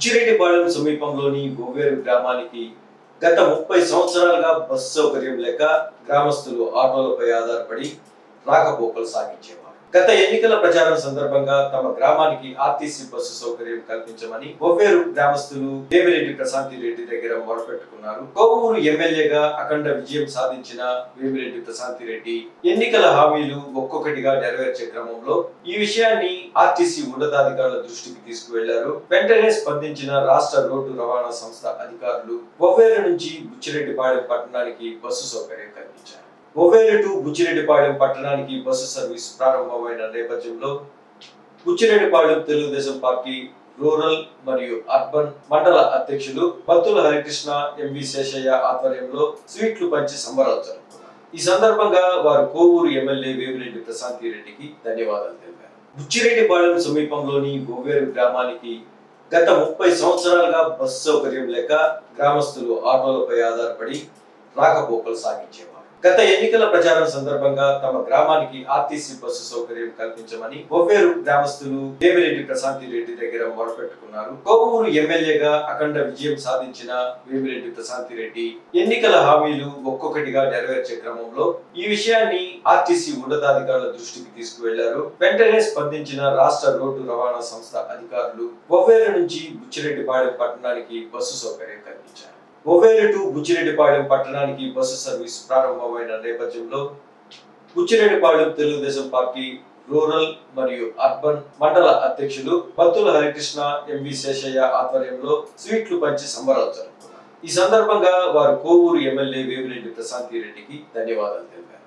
బుచ్చిరెడ్డిపాళెం సమీపంలోని గోవేరు గ్రామానికి గత ముప్పై సంవత్సరాలుగా బస్సు సౌకర్యం లేక గ్రామస్తులు ఆటోలపై ఆధారపడి రాకపోకలు సాగించేవారు. గత ఎన్నికల ప్రచారం సందర్భంగా తమ గ్రామానికి ఆర్టీసీ బస్సు సౌకర్యం కల్పించమని గోవేరు గ్రామస్తులు దేవిరెడ్డి ప్రశాంతి రెడ్డి దగ్గర మొరపెట్టుకున్నారు. కోవూరు ఎమ్మెల్యేగా అఖండ విజయం సాధించిన వేమిరెడ్డి ప్రశాంతి రెడ్డి ఎన్నికల హామీలు ఒక్కొక్కటిగా నెరవేర్చే క్రమంలో ఈ విషయాన్ని ఆర్టీసీ ఉన్నతాధికారుల దృష్టికి తీసుకువెళ్ళారు. వెంటనే స్పందించిన రాష్ట్ర రోడ్డు రవాణా సంస్థ అధికారులు ఒవ్వేరు నుంచి బుచ్చిరెడ్డిపాళెం పట్టణానికి బస్సు సౌకర్యం కల్పించారు. ఒవ్వేరు టు బుచ్చిరెడ్డిపాళెం పట్టణానికి బస్సు సర్వీస్ ప్రారంభమైన నేపథ్యంలో బుచ్చిరెడ్డిపాళెం తెలుగుదేశం పార్టీ రూరల్ మరియు అర్బన్ మండల అధ్యక్షులు బత్తుల హరికృష్ణ ఎంవి శేషయ్య ఆధ్వర్యంలో స్వీట్లు పంచి సంబరాలు జరుపుకున్నారు. ఈ సందర్భంగా వారు కోవూరు ఎమ్మెల్యే వేమిరెడ్డి ప్రశాంతి రెడ్డికి ధన్యవాదాలు తెలిపారు. బుచ్చిరెడ్డిపాళెం సమీపంలోని గోవేరు గ్రామానికి గత ముప్పై సంవత్సరాలుగా బస్సు సౌకర్యం లేక గ్రామస్తులు ఆటోలపై ఆధారపడి రాకపోకలు సాగించేవారు. గత ఎన్నికల ప్రచారం సందర్భంగా తమ గ్రామానికి ఆర్టీసీ బస్సు సౌకర్యం కల్పించమని గోవేరు గ్రామస్తులు దేవిరెడ్డి ప్రశాంతి రెడ్డి దగ్గర మొరపెట్టుకున్నారు. కోవూరు ఎమ్మెల్యేగా అఖండ విజయం సాధించిన వేమిరెడ్డి ప్రశాంతి రెడ్డి ఎన్నికల హామీలు ఒక్కొక్కటిగా నెరవేర్చే క్రమంలో ఈ విషయాన్ని ఆర్టీసీ ఉన్నతాధికారుల దృష్టికి తీసుకువెళ్ళారు. వెంటనే స్పందించిన రాష్ట్ర రోడ్డు రవాణా సంస్థ అధికారులు ఒవ్వేరు నుంచి బుచ్చిరెడ్డిపాళెం పట్టణానికి బస్సు సౌకర్యం కల్పించారు. ఒవ్వేరు టు బుచ్చిరెడ్డిపాళెం పట్టణానికి బస్సు సర్వీస్ ప్రారంభమైన నేపథ్యంలో బుచ్చిరెడ్డిపాళెం తెలుగుదేశం పార్టీ రూరల్ మరియు అర్బన్ మండల అధ్యక్షులు బత్తుల హరికృష్ణ ఎంవి శేషయ్య ఆధ్వర్యంలో స్వీట్లు పంచి సంబరాలు జరుపుకున్నారు. ఈ సందర్భంగా వారు కోవూరు ఎమ్మెల్యే వేమిరెడ్డి ప్రశాంతి రెడ్డికి ధన్యవాదాలు తెలిపారు.